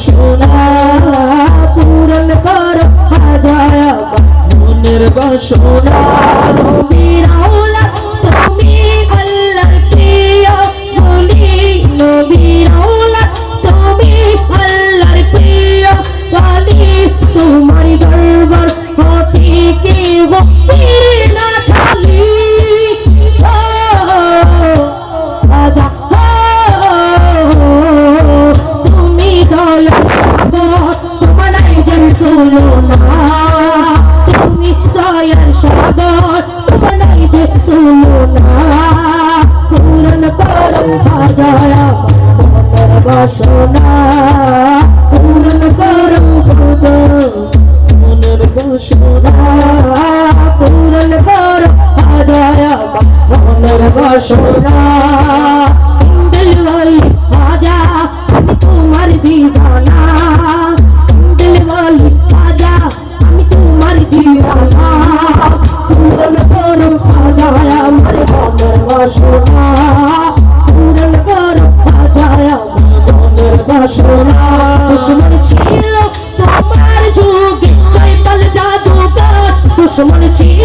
বাসনা পূরণ কর হাজার মনের বাসনা বাসনা, পূরণ করো হাজার। মনের বাসনা, পূরণ করো হাজার মনের বাসনা। দিলওয়ালি আজা আমি তোমার দিবানা। দিলওয়ালি আজা আমি তোমার বাসনা দুশ্মন ছিল তোমার যুগে। জয়পাল জাদুকর দুশ্মন ছিল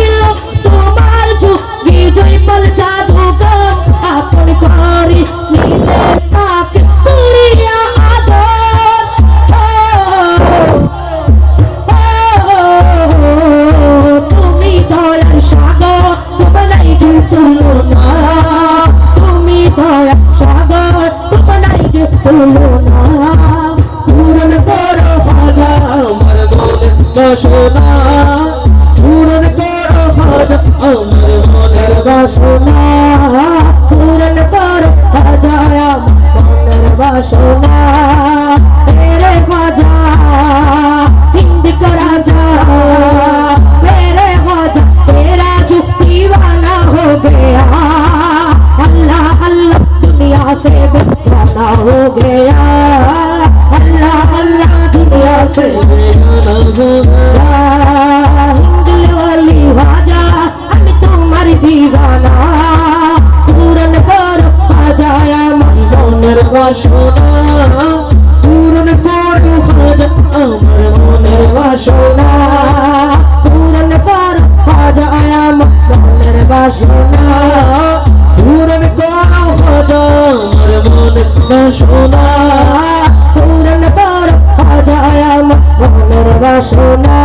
বাসনা পূরণ করো হাজা আমার মনের বাসনা। পূরণ করো হাজার আমার মনের বাসনা। বাসনা পূরণ কর হাজা আমার মনের বাসনা। পূরণ কর হাজায়া মনের বাসনা। পূরণ কর হাজা আমার মনের বাসনা। পূরণ কর হাজায়া মনের বাসনা।